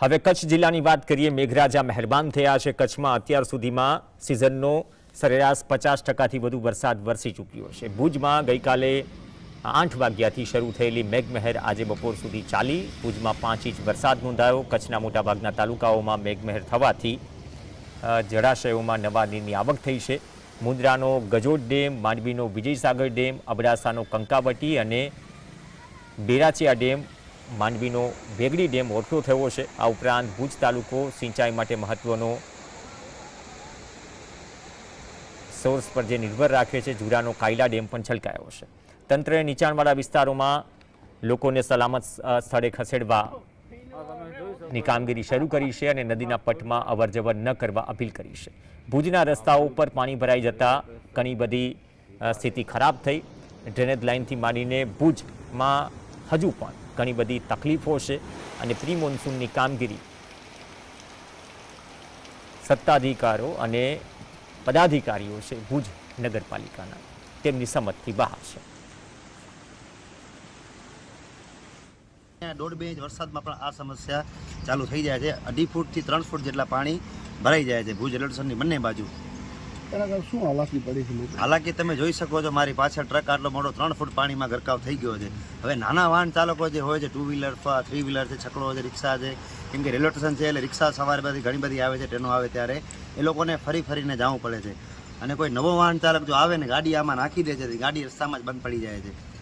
હવે કચ્છ જિલ્લાની વાત કરીએ, મેઘરાજા મહેરબાન થયા છે. કચ્છમાં અત્યાર સુધીમાં સિઝનનો સરેરાશ પચાસ ટકાથી વધુ વરસાદ વરસી ચૂક્યો છે. ભુજમાં ગઈકાલે આઠ વાગ્યાથી શરૂ થયેલી મેઘમહેર આજે બપોર સુધી ચાલી. ભુજમાં પાંચ ઇંચ વરસાદ નોંધાયો. કચ્છના મોટાભાગના તાલુકાઓમાં મેઘમહેર થવાથી જળાશયોમાં નવા નીરની આવક થઈ છે. મુંદ્રાનો ગજોડ ડેમ, માંડવીનો વિજયસાગર ડેમ, અબડાસાનો કંકાવટી અને બેરાચિયા ડેમ માંડવીનો ભેગડી ડેમ ઓવરફ્લો થયો છે. આ ઉપરાંત ભુજ તાલુકો સિંચાઈ માટે મહત્વનો સોર્સ પર જે નિર્ભર રાખે છે ઝુરાનો કાયલા ડેમ પણ છલકાયો છે. તંત્રએ નીચાણવાળા વિસ્તારોમાં લોકોને સલામત સ્થળે ખસેડવા ની કામગીરી શરૂ કરી છે અને નદીના પટમાં અવરજવર ન કરવા અપીલ કરી છે. ભુજના રસ્તાઓ ઉપર પાણી ભરાઈ જતા ઘણી બધી સ્થિતિ ખરાબ થઈ. ડ્રેનેજ લાઇનથી માંડીને ભુજમાં હજુ પણ ઘણી બધી તકલીફો છે અને પ્રી મોન્સૂનની કામગીરી સત્તાધિકારો અને પદાધિકારીઓ છે ભુજ નગરપાલિકાના તેમની સમજથી બહાર છે. દોઢ બે ઇંચ વરસાદમાં પણ આ સમસ્યા ચાલુ થઈ જાય છે. અઢી ફૂટથી ત્રણ ફૂટ જેટલા પાણી ભરાઈ જાય છે. ભુજ રેલવે બંને બાજુ હાલાકી તમે જોઈ શકો છો, મારી પાછળ ટ્રક આટલો મોટો ત્રણ ફૂટ પાણીમાં ગરકાવ થઈ ગયો છે. હવે નાના વાહન ચાલકો જે હોય છે ટુ વ્હીલર થ્રી વ્હીલર છે, છકડો છે, રિક્ષા છે, કેમ કે રેલવે સ્ટેશન છે એટલે રિક્ષા સવારે બધી ઘણી બધી આવે છે, ટ્રેનો આવે ત્યારે, એ લોકોને ફરી ફરીને જવું પડે છે. અને કોઈ નવો વાહન ચાલક જો આવે ને, ગાડી આમાં નાખી દે છે ગાડી રસ્તામાં જ બંધ પડી જાય છે.